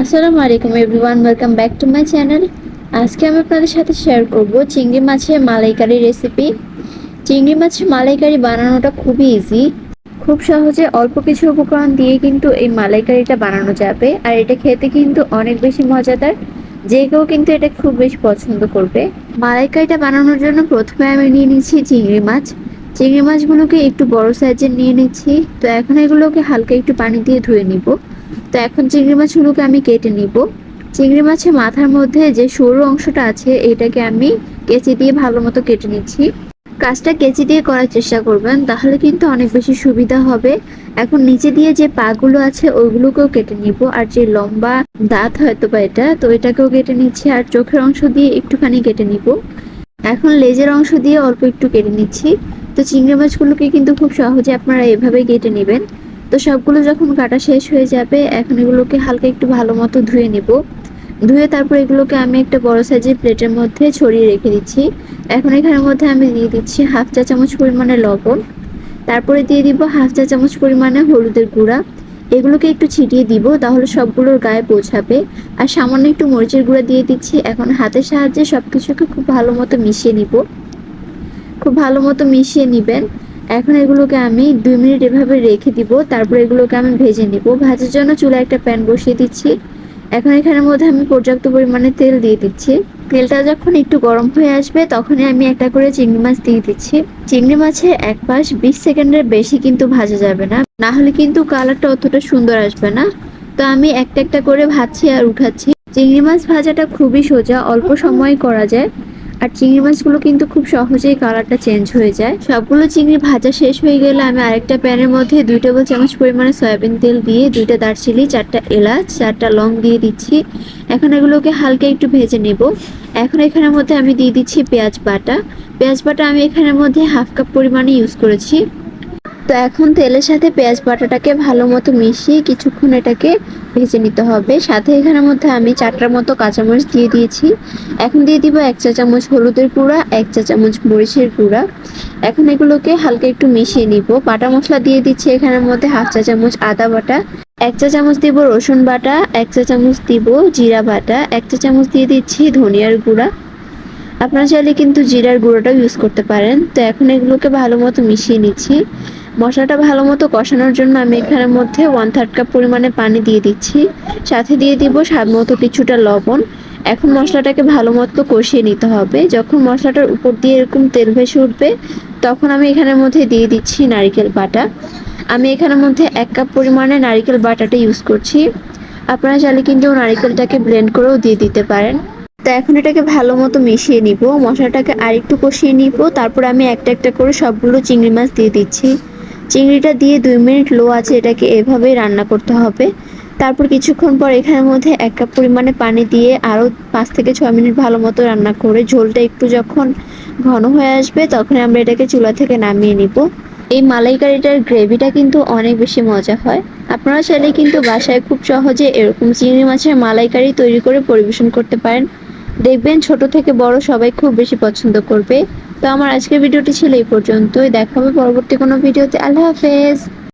আসসালামু আলাইকুম everyone welcome back to my channel আজকে আমি আপনাদের সাথে শেয়ার করব চিংড়ি মাছের মালাইকারি রেসিপি চিংড়ি মাছের মালাইকারি বানানোটা খুবই ইজি খুব সহজে অল্প কিছু উপকরণ দিয়ে কিন্তু এই মালাইকারিটা বানানো যাবে। আর এটা খেতে কিন্তু অনেক বেশি মজাদার। যে কেউ কিন্তু এটা খুব বেশি পছন্দ করবে। মালাইকারিটা বানানোর জন্য প্রথমে আমি নিয়ে নিচ্ছি চিংড়ি মাছ। চিংড়ি মাছগুলোকে একটু বড় সাইজের নিয়ে নিচ্ছি। তো এখন এগুলোকে হালকা একটু পানি দিয়ে ধুয়ে নিব। তো এখন চিংড়ি মাছগুলোকে আমি কেটে নিব। চিংড়ি মাছের মাথার মধ্যে যে সরু অংশটা আছে, এটাকে আমি কেচি দিয়ে ভালো মতো কেটে নিচ্ছি। কাজটা কেচি দিয়ে করার চেষ্টা করবেন, তাহলে কিন্তু অনেক বেশি সুবিধা হবে। এখন নিচে দিয়ে যে পাগুলো আছে, ওইগুলোকেও কেটে নিব। আর যে লম্বা দাঁত হয়তো বা এটা, তো এটাকেও কেটে নিচ্ছি। আর চোখের অংশ দিয়ে একটুখানি কেটে নিব। এখন লেজের অংশ দিয়ে অল্প একটু কেটে নিচ্ছি। তো চিংড়ি মাছগুলোকে কিন্তু খুব সহজে আপনারা এভাবে কেটে নেবেন। তো সবগুলো যখন কাটা শেষ হয়ে যাবে, এখন এগুলোকে হালকা একটু ভালো মতো ধুয়ে নেব। ধুয়ে তারপর এগুলোকে আমি একটা বড় সাইজের প্লেটের মধ্যে ছড়িয়ে রেখে দিচ্ছি। এখন এখানের মধ্যে আমি দিয়ে দিচ্ছি হাফ চা চামচ পরিমাণে লবণ। তারপরে দিয়ে দিব হাফ চা চামচ পরিমাণে হলুদের গুঁড়া। এগুলোকে একটু ছিটিয়ে দিব, তাহলে সবগুলোর গায়ে পৌঁছাবে। আর সামান্য একটু মরিচের গুঁড়া দিয়ে দিচ্ছি, এখন হাতের সাহায্যে সব কিছুকে খুব ভালো মতো মিশিয়ে নিব। খুব ভালো মতো মিশিয়ে নেবেন। এখন এগুলোকে আমি দুই মিনিট এভাবে রেখে দিব, তারপর এগুলোকে আমি ভেজে নিব। ভাজার জন্য চুলা একটা প্যান বসিয়ে দিচ্ছি। এখন এখানের মধ্যে আমি পর্যাপ্ত পরিমাণে তেল দিয়ে দিচ্ছি। তেলটা যখন একটু গরম হয়ে আসবে, তখনই আমি একটা করে চিংড়ি মাছ দিয়ে দিচ্ছি। চিংড়ি মাছের এক পাশ বিশ সেকেন্ডের বেশি কিন্তু ভাজা যাবে না। না হলে কিন্তু কালারটা অতটা সুন্দর আসবে না। তো আমি একটা একটা করে ভাজছি আর উঠাচ্ছি। চিংড়ি মাছ ভাজাটা খুবই সোজা, অল্প সময় করা যায়। আর চিংড়ি মাছগুলো কিন্তু খুব সহজেই কালারটা চেঞ্জ হয়ে যায়। সবগুলো চিংড়ি ভাজা শেষ হয়ে গেলে আমি আরেকটা প্যানের মধ্যে দুই টেবিল চামচ পরিমাণে সয়াবিন তেল দিয়ে দুইটা দারচিনি, চারটা এলাচ, চারটা লং দিয়ে দিচ্ছি। এখন এগুলোকে হালকা একটু ভেজে নেব। এখন এখানের মধ্যে আমি দিয়ে দিচ্ছি পেঁয়াজ বাটা। পেঁয়াজ বাটা আমি এখানের মধ্যে হাফ কাপ পরিমাণে ইউজ করেছি। তো এখন তেলের সাথে পেঁয়াজ বাটাটাকে ভালো মতো মিশিয়ে কিছুক্ষণ এটাকে ভেজে নিতে হবে। সাথে এখানের মধ্যে আমি চারটার মতো কাঁচামরিচ দিয়ে দিয়েছি। এখন দিয়ে দিব এক চা চামচ হলুদের গুঁড়া, এক চা চামচ মরিচের গুঁড়া। এখন এগুলোকে হালকা একটু মিশিয়ে নিব। বাটা মশলা দিয়ে দিচ্ছি এখানের মধ্যে হাফ চা চামচ আদা বাটা। এক চা চামচ দিব রসুন বাটা, এক চা চামচ দিব জিরা বাটা, এক চা চামচ দিয়ে দিচ্ছি ধনিয়ার গুঁড়া। আপনারা চাইলে কিন্তু জিরার গুঁড়োটাও ইউজ করতে পারেন। তো এখন এগুলোকে ভালো মতো মিশিয়ে নিচ্ছি। মশলাটা ভালো মতো কষানোর জন্য আমি এখানের মধ্যে ওয়ান থার্ড কাপ পরিমাণে পানি দিয়ে দিচ্ছি। সাথে দিয়ে দিব স্বাদ মতো কিছুটা লবণ। এখন মশলাটাকে ভালো মতো কষিয়ে নিতে হবে। যখন মশলাটার উপর দিয়ে এরকম তেল ভেসে উঠবে, তখন আমি এখানের মধ্যে দিয়ে দিচ্ছি নারিকেল বাটা। আমি এখানের মধ্যে এক কাপ পরিমাণে নারিকেল বাটাটা ইউজ করছি। আপনারা চাইলে কিন্তু নারিকেলটাকে ব্লেন্ড করেও দিয়ে দিতে পারেন। তো এখন এটাকে ভালো মতো মিশিয়ে নিব। মশলাটাকে আরেকটু কষিয়ে নিব। তারপর আমি একটা একটা করে সবগুলো চিংড়ি মাছ দিয়ে দিচ্ছি। চিংড়িটা দিয়ে দুই মিনিট লো আছে এটাকে এভাবেই রান্না করতে হবে। তারপর কিছুক্ষণ পর এখানের মধ্যে এক কাপ পরিমাণে পানি দিয়ে আরও পাঁচ থেকে ছয় মিনিট ভালো মতো রান্না করে, ঝোলটা একটু যখন ঘন হয়ে আসবে তখন আমরা এটাকে চুলা থেকে নামিয়ে নিব। এই মালাইকারিটার গ্রেভিটা কিন্তু অনেক বেশি মজা হয়। আপনারা চাইলে কিন্তু বাসায় খুব সহজে এরকম চিংড়ি মাছের মালাইকারি তৈরি করে পরিবেশন করতে পারেন। দেখবেন ছোট থেকে বড় সবাই খুব বেশি পছন্দ করবে। তো আমার আজকের ভিডিওটি ছিল এই পর্যন্তই। দেখাবে পরবর্তী কোনো ভিডিওতে। আল্লাহ হাফেজ।